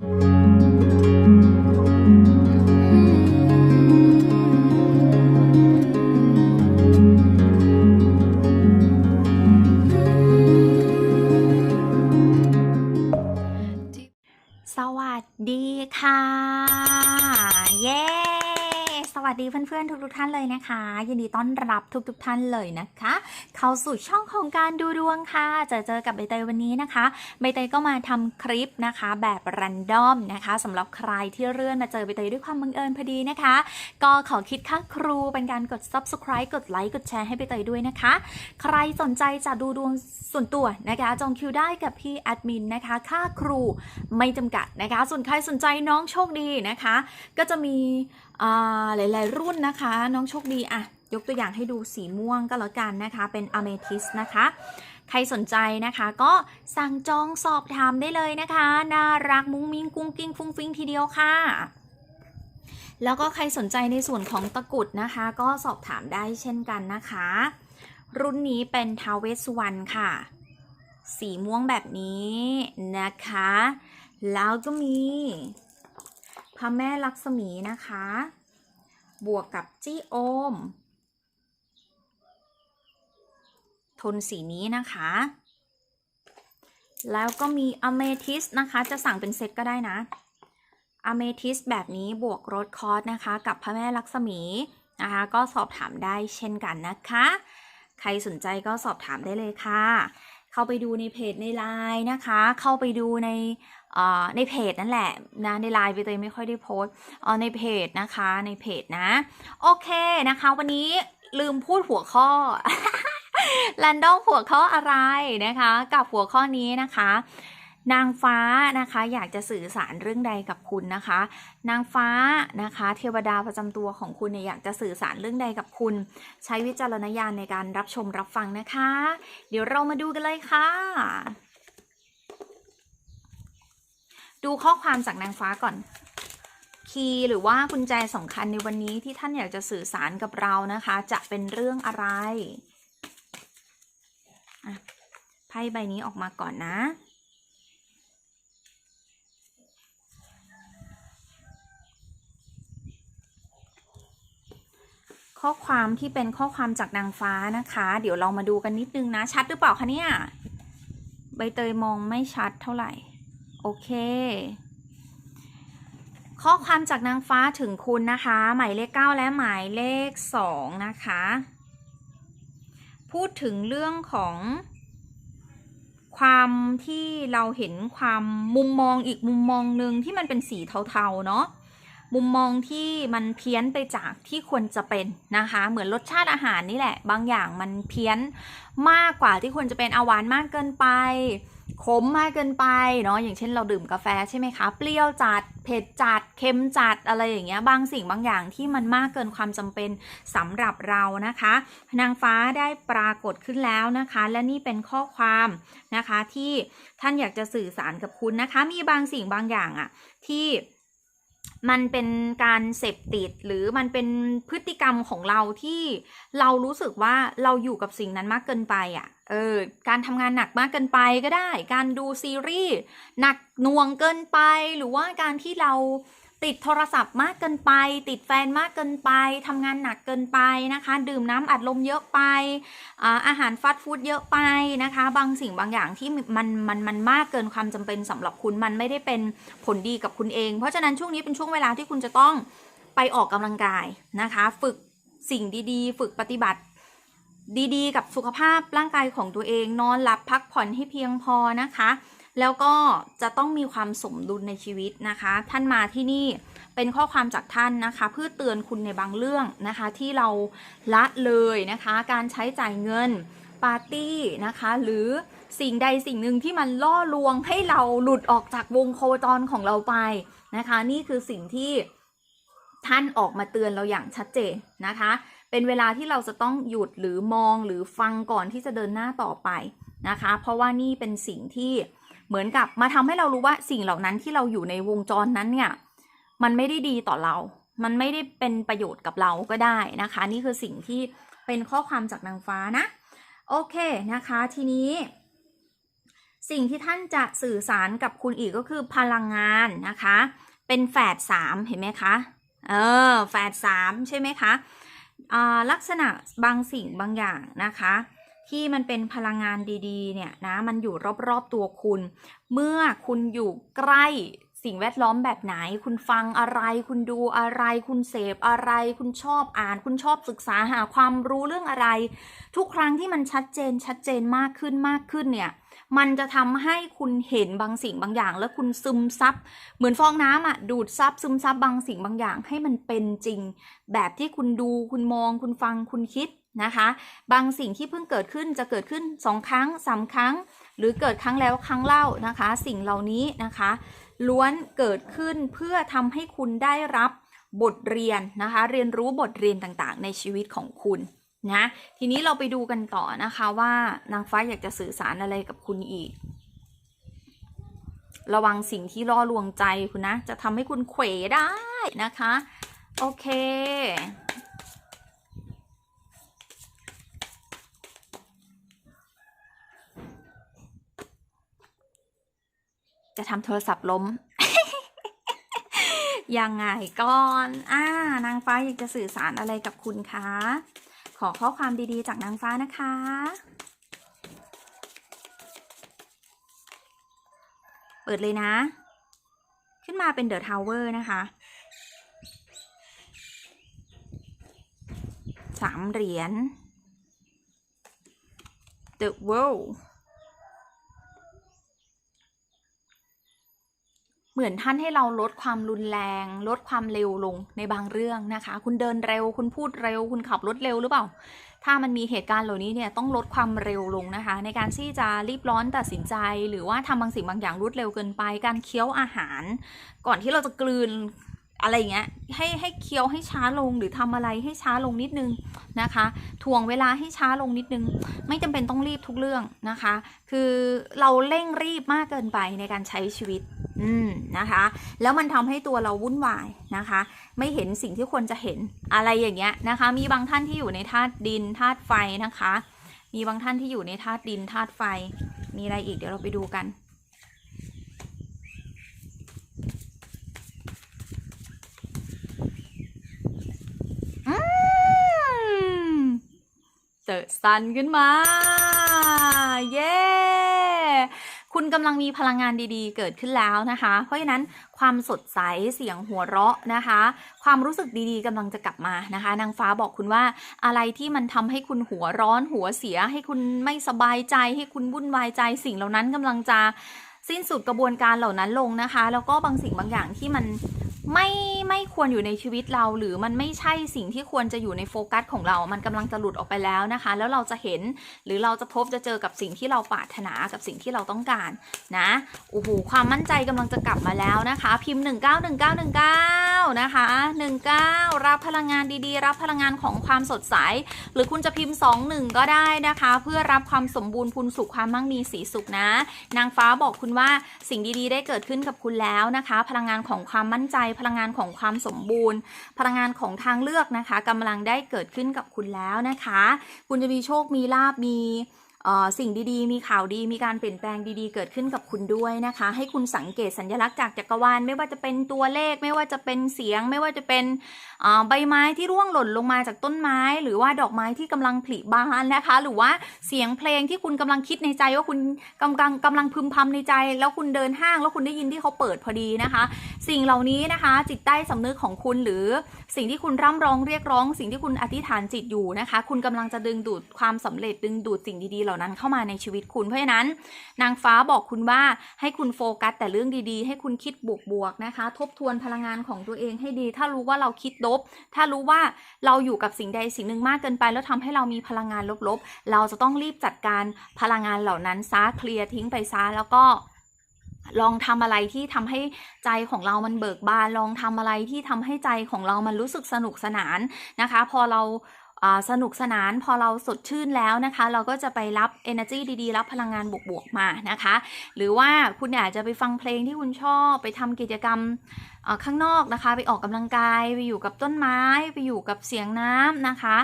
ส นเลยนะคะ ยินดีต้อนรับทุกๆท่านเลยนะคะ เข้าสู่ช่องของการดูดวงค่ะจะเจอกับใบเตยวันนี้นะคะใบเตยก็มาทำคลิปนะคะ แบบรันดอมนะคะสำหรับใครที่เลื่อนมาเจอใบเตยด้วยความบังเอิญพอดีนะคะ ก็ขอคิดค่าครูเป็นการกด subscribe กดไลค์กดแชร์ให้ใบเตยด้วยนะคะ ใครสนใจจะดูดวงส่วนตัวนะคะจองคิวได้กับพี่แอดมินนะคะค่าครูไม่จำกัดนะคะ ส่วนใครสนใจน้องโชคดีนะคะ ก็จะมีอ่าหลาย ๆ รุ่นนะคะ น้องโชคดีอะยกตัวอย่างให้ดูสีม่วงก็แล้วกันนะคะ เป็นอเมทิสนะคะ ใครสนใจนะคะก็สั่งจองสอบถามได้เลยนะคะ น่ารักมุ้งมิ้งกุ้งกิ้งฟุ้งฟิ้งทีเดียวค่ะ แล้วก็ใครสนใจในส่วนของตะกุดนะคะ ก็สอบถามได้เช่นกันนะคะ รุ่นนี้เป็นทาวเวสสุวรรณค่ะ สีม่วงแบบนี้นะคะ แล้วก็มีพระแม่ลักษมีนะคะ บวกกับจี้โอม โทนสีนี้นะคะ แล้วก็มีอเมทิสนะคะ จะสั่งเป็นเซตก็ได้นะอเมทิสแบบนี้บวกรถคอร์สนะคะ กับพระแม่ลักษมีนะคะ ก็สอบถามได้เช่นกันนะคะ ใครสนใจก็สอบถามได้เลยค่ะ เข้าไปดูในเพจในไลน์นะคะ เข้าไปดูใน ในเพจนั่นแหละนะในไลน์ไปเตยไม่ค่อยได้โพสในเพจนะคะในเพจนะ โอเคนะคะ วันนี้ลืมพูดหัวข้อแรนดอมหัวข้ออะไรนะคะ กับหัวข้อนี้นะคะ นางฟ้านะคะ อยากจะสื่อสารเรื่องใดกับคุณนะคะ นางฟ้านะคะ เทวดาประจำตัวของคุณเนี่ยอยากจะสื่อสารเรื่องใดกับคุณ ใช้วิจารณญาณในการรับชมรับฟังนะคะ เดี๋ยวเรามาดูกันเลยค่ะ ดูข้อความจากนางฟ้าก่อน คีย์หรือว่ากุญแจสำคัญในวันนี้ที่ท่านอยากจะสื่อสารกับเรานะคะ จะเป็นเรื่องอะไรอะไพ่ใบนี้ออกมาก่อนนะข้อความที่เป็นข้อความจากนางฟ้านะคะ เดี๋ยวเรามาดูกันนิดนึงนะ ชัดหรือเปล่าคะเนี่ย ใบเตยมองไม่ชัดเท่าไหร่ โอเค ข้อความจากนางฟ้าถึงคุณนะคะ หมายเลข 9 และหมายเลข 2 นะคะ พูดถึงเรื่องของความที่เราเห็นความมุมมองอีกมุมมองหนึ่งที่มันเป็นสีเทาๆเนาะมุมมองที่มันเพี้ยนไปจากที่ควรจะเป็นนะคะ เหมือนรสชาติอาหารนี่แหละ บางอย่างมันเพี้ยนมากกว่าที่ควรจะเป็นอาหวานมากเกินไป ขมมากเกินไปเนาะอย่างเช่นเราดื่มกาแฟใช่ไหมคะ เปรี้ยวจัดเผ็ดจัดเค็มจัดอะไรอย่างเงี้ยบางสิ่งบางอย่างที่มันมากเกินความจำเป็นสำหรับเรานะคะ นางฟ้าได้ปรากฏขึ้นแล้วนะคะ และนี่เป็นข้อความนะคะที่ท่านอยากจะสื่อสารกับคุณนะคะ มีบางสิ่งบางอย่างอะที่ มันเป็นการเสพติดหรือมันเป็นพฤติกรรมของเราที่เรารู้สึกว่าเราอยู่กับสิ่งนั้นมากเกินไปอะ่ะ เออ การทำงานหนักมากเกินไปก็ได้ การดูซีรีส์หนักน่วงเกินไปหรือว่าการที่เรา ติดโทรศัพท์มากเกินไป ติดแฟนมากเกินไป ทำงานหนักเกินไปนะคะ ดื่มน้ำอัดลมเยอะไป อาหารฟาสต์ฟู้ดเยอะไปนะคะ บางสิ่งบางอย่างที่มันมันมันมากเกินความจำเป็นสำหรับคุณมันไม่ได้เป็นผลดีกับคุณเอง เพราะฉะนั้นช่วงนี้เป็นช่วงเวลาที่คุณจะต้องไปออกกำลังกายนะคะ ฝึกสิ่งดีๆ ฝึกปฏิบัติดีๆ กับสุขภาพร่างกายของตัวเอง นอนหลับพักผ่อนให้เพียงพอนะคะ แล้วก็จะต้องมีความสมดุลในชีวิตนะคะ ท่านมาที่นี่เป็นข้อความจากท่านนะคะ เพื่อเตือนคุณในบางเรื่องนะคะ ที่เราละเลยนะคะ การใช้จ่ายเงินปาร์ตี้นะคะ หรือสิ่งใดสิ่งหนึ่งที่มันล่อลวงให้เราหลุดออกจากวงโคจรของเราไปนะคะ นี่คือสิ่งที่ท่านออกมาเตือนเราอย่างชัดเจนนะคะ เป็นเวลาที่เราจะต้องหยุดหรือมองหรือฟังก่อนที่จะเดินหน้าต่อไปนะคะ เพราะว่านี่เป็นสิ่งที่ เหมือนกับมาทำให้เรารู้ว่าสิ่งเหล่านั้นที่เราอยู่ในวงจรนั้นเนี่ย มันไม่ได้ดีต่อเรา มันไม่ได้เป็นประโยชน์กับเราก็ได้นะคะ นี่คือสิ่งที่เป็นข้อความจากนางฟ้านะ โอเคนะคะ ทีนี้ สิ่งที่ท่านจะสื่อสารกับคุณอีกก็คือพลังงานนะคะ เป็นแฝดสามเห็นไหมคะเออแฝดสามใช่ไหมคะอ่าลักษณะบางสิ่งบางอย่างนะคะ ที่มันเป็นพลังงานดีๆ เนี่ยนะ มันอยู่รอบๆตัวคุณ เมื่อคุณอยู่ใกล้สิ่งแวดล้อมแบบไหน คุณฟังอะไร คุณดูอะไร คุณเสพอะไร คุณชอบอ่าน คุณชอบศึกษาหาความรู้เรื่องอะไร ทุกครั้งที่มันชัดเจนชัดเจนมากขึ้นมากขึ้นเนี่ย มันจะทำให้คุณเห็นบางสิ่งบางอย่าง แล้วคุณซึมซับ เหมือนฟองน้ำอะ ดูดซับซึมซับบางสิ่งบางอย่างให้มันเป็นจริง แบบที่คุณดู คุณมอง คุณฟัง คุณคิด นะคะ บางสิ่งที่เพิ่งเกิดขึ้นจะเกิดขึ้นสองครั้งสามครั้ง หรือเกิดครั้งแล้วครั้งเล่านะคะ สิ่งเหล่านี้นะคะ ล้วนเกิดขึ้นเพื่อทำให้คุณได้รับบทเรียนนะคะ เรียนรู้บทเรียนต่างๆ ในชีวิตของคุณนะ ทีนี้เราไปดูกันต่อนะคะว่านางฟ้าอยากจะสื่อสารอะไรกับคุณอีก ระวังสิ่งที่ล่อลวงใจคุณนะ จะทำให้คุณเขวได้นะคะ โอเค จะทำโทรศัพท์ล้ม ยังไงก่อนอ่านางฟ้าอยากจะสื่อสารอะไรกับคุณคะ ขอข้อความดีๆ จากนางฟ้านะคะเปิดเลยนะ ขึ้นมาเป็นเดอะทาวเวอร์นะคะสามเหรียญ The World เหมือนท่านให้เราลดความรุนแรง ลดความเร็วลงในบางเรื่องนะคะ คุณเดินเร็ว คุณพูดเร็ว คุณขับรถเร็วหรือเปล่า ถ้ามันมีเหตุการณ์เหล่านี้เนี่ยต้องลดความเร็วลงนะคะ ในการที่จะรีบร้อนตัดสินใจ หรือว่าทำบางสิ่งบางอย่างรวดเร็วเกินไป การเคี้ยวอาหาร ก่อนที่เราจะกลืน อะไรอย่างเงี้ยให้ให้เคี้ยวให้ช้าลงหรือทำอะไรให้ช้าลงนิดนึงนะคะถ่วงเวลาให้ช้าลงนิดนึง ไม่จำเป็นต้องรีบทุกเรื่องนะคะ คือเราเร่งรีบมากเกินไปในการใช้ชีวิตอืมนะคะ แล้วมันทำให้ตัวเราวุ่นวายนะคะ ไม่เห็นสิ่งที่ควรจะเห็นอะไรอย่างเงี้ยนะคะ มีบางท่านที่อยู่ในธาตุดินธาตุไฟนะคะ มีบางท่านที่อยู่ในธาตุดินธาตุไฟ มีอะไรอีกเดี๋ยวเราไปดูกัน เติร์ซันขึ้นมา เย้คุณกำลังมีพลังงานดีๆ เกิดขึ้นแล้วนะคะ เพราะฉะนั้นความสดใสเสียงหัวเราะนะคะ ความรู้สึกดีๆกำลังจะกลับมานะคะ นางฟ้าบอกคุณว่าอะไรที่มันทำให้คุณหัวร้อนหัวเสีย ให้คุณไม่สบายใจ ให้คุณวุ่นวายใจ สิ่งเหล่านั้นกำลังจะสิ้นสุดกระบวนการเหล่านั้นลงนะคะ แล้วก็บางสิ่งบางอย่างที่มัน ไม่ไม่ควรอยู่ในชีวิตเรา หรือมันไม่ใช่สิ่งที่ควรจะอยู่ในโฟกัสของเรา มันกำลังจะหลุดออกไปแล้วนะคะ แล้วเราจะเห็นหรือเราจะพบจะเจอกับสิ่งที่เราปรารถนากับสิ่งที่เราต้องการนะโอ้โหความมั่นใจกำลังจะกลับมาแล้วนะคะ พิมพ์ 191919 นะคะ 19 รับพลังงานดีๆ รับพลังงานของความสดใส หรือคุณจะพิมพ์ 21 ก็ได้นะคะ เพื่อรับความสมบูรณ์พูนสุขความมั่งมีสีสุขนะ นางฟ้าบอกคุณว่าสิ่งดีๆ ได้เกิดขึ้นกับคุณแล้วนะคะ พลังงานของความมั่นใจพลังงานของความสมบูรณ์ พลังงานของทางเลือกนะคะกำลังได้เกิดขึ้นกับคุณแล้วนะคะ คุณจะมีโชคมีลาบมี สิ่งดีๆ มีข่าวดีมีการเปลี่ยนแปลงดีๆ เกิดขึ้นกับคุณด้วยนะคะ ให้คุณสังเกตสัญลักษณ์จากจักรวาลไม่ว่าจะเป็นตัวเลข ไม่ว่าจะเป็นเสียง ไม่ว่าจะเป็นใบไม้ที่ร่วงหล่นลงมาจากต้นไม้ หรือว่าดอกไม้ที่กำลังผลิบานนะคะ หรือว่าเสียงเพลงที่คุณกำลังคิดในใจว่าคุณกำลังกำลังพึมพำในใจ แล้วคุณเดินห้างแล้วคุณได้ยินที่เขาเปิดพอดีนะคะ สิ่งเหล่านี้นะคะ จิตใต้สำนึกของคุณหรือสิ่งที่คุณร่ำร้องเรียกร้อง สิ่งที่คุณอธิษฐานจิตอยู่นะคะ คุณกำลังจะดึงดูดความสำเร็จดึงดูดสิ่งดีๆเหล่านั้นเข้ามาในชีวิตคุณเพราะฉะนั้น นางฟ้าบอกคุณว่าให้คุณโฟกัสแต่เรื่องดีๆ ให้คุณคิดบวกๆนะคะ ทบทวนพลังงานของตัวเองให้ดี ถ้ารู้ว่าเราคิดลบ ถ้ารู้ว่าเราอยู่กับสิ่งใดสิ่งหนึ่งมากเกินไป แล้วทำให้เรามีพลังงานลบๆ เราจะต้องรีบจัดการพลังงานเหล่านั้นซะเคลียร์ทิ้งไปซะแล้วก็ลองทำอะไรที่ทำให้ใจของเรามันเบิกบาน ลองทำอะไรที่ทำให้ใจของเรามันรู้สึกสนุกสนานนะคะ พอเรา สนุกสนานพอเราสดชื่นแล้วนะคะ เราก็จะไปรับ energy ดีๆ รับพลังงานบวกๆมานะคะ หรือว่าคุณอาจจะไปฟังเพลงที่คุณชอบไปทำกิจกรรมข้างนอกนะคะ ไปออกกำลังกายไปอยู่กับต้นไม้ ไปอยู่กับเสียงน้ำนะคะ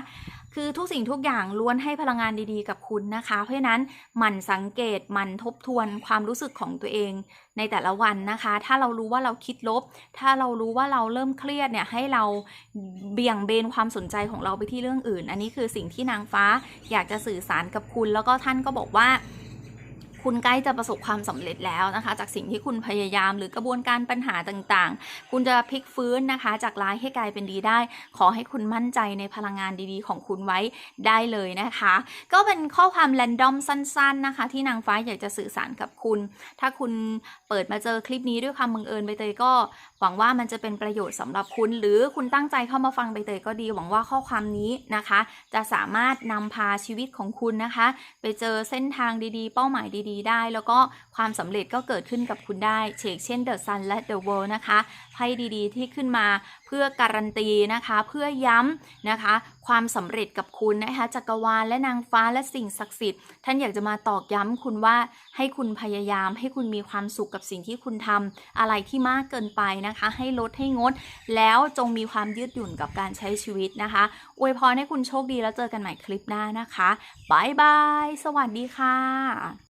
คือทุกสิ่งทุกอย่างล้วนให้พลังงานดีๆ กับคุณนะคะ เพราะฉะนั้นหมั่นสังเกตหมั่นทบทวนความรู้สึกของตัวเอง ในแต่ละวันนะคะ ถ้าเรารู้ว่าเราคิดลบ ถ้าเรารู้ว่าเราเริ่มเครียดเนี่ยให้เราเบี่ยงเบนความสนใจของเราไปที่เรื่องอื่น อันนี้คือสิ่งที่นางฟ้าอยากจะสื่อสารกับคุณ แล้วก็ท่านก็บอกว่า คุณใกล้จะประสบความสำเร็จแล้วนะคะ จากสิ่งที่คุณพยายามหรือกระบวนการปัญหาต่างๆ คุณจะพลิกฟื้นนะคะ จากร้ายให้กลายเป็นดีได้ ขอให้คุณมั่นใจในพลังงานดีๆ ของคุณไว้ได้เลยนะคะ ก็เป็นข้อความแรนดอมสั้น ๆนะคะ ที่นางฟ้าอยากจะสื่อสารกับคุณ ถ้าคุณเปิดมาเจอคลิปนี้ด้วยความบังเอิญใบเตยก็ หวังว่ามันจะเป็นประโยชน์สำหรับคุณ หรือคุณตั้งใจเข้ามาฟังใบเตยก็ดี หวังว่าข้อความนี้นะคะ จะสามารถนำพาชีวิตของคุณนะคะ ไปเจอเส้นทางดีๆ เป้าหมายดีดีๆ ได้ แล้วก็ความสำเร็จก็เกิดขึ้นกับคุณได้เชกเช่น The Sun และ The World นะคะไพ่ดีๆ ที่ขึ้นมาเพื่อการันตีนะคะ เพื่อย้ำนะคะ ความสำเร็จกับคุณนะคะจักรวาลและนางฟ้าและสิ่งศักดิ์สิทธิ์ท่านอยากจะมาตอกย้ำคุณว่าให้คุณพยายาม ให้คุณมีความสุขกับสิ่งที่คุณทำอะไรที่มากเกินไปนะคะ ให้ลดให้งด แล้วจงมีความยืดหยุ่นกับการใช้ชีวิตนะคะอวยพรให้คุณโชคดีแล้วเจอกันใหม่คลิปหน้านะคะบายบาย สวัสดีค่ะ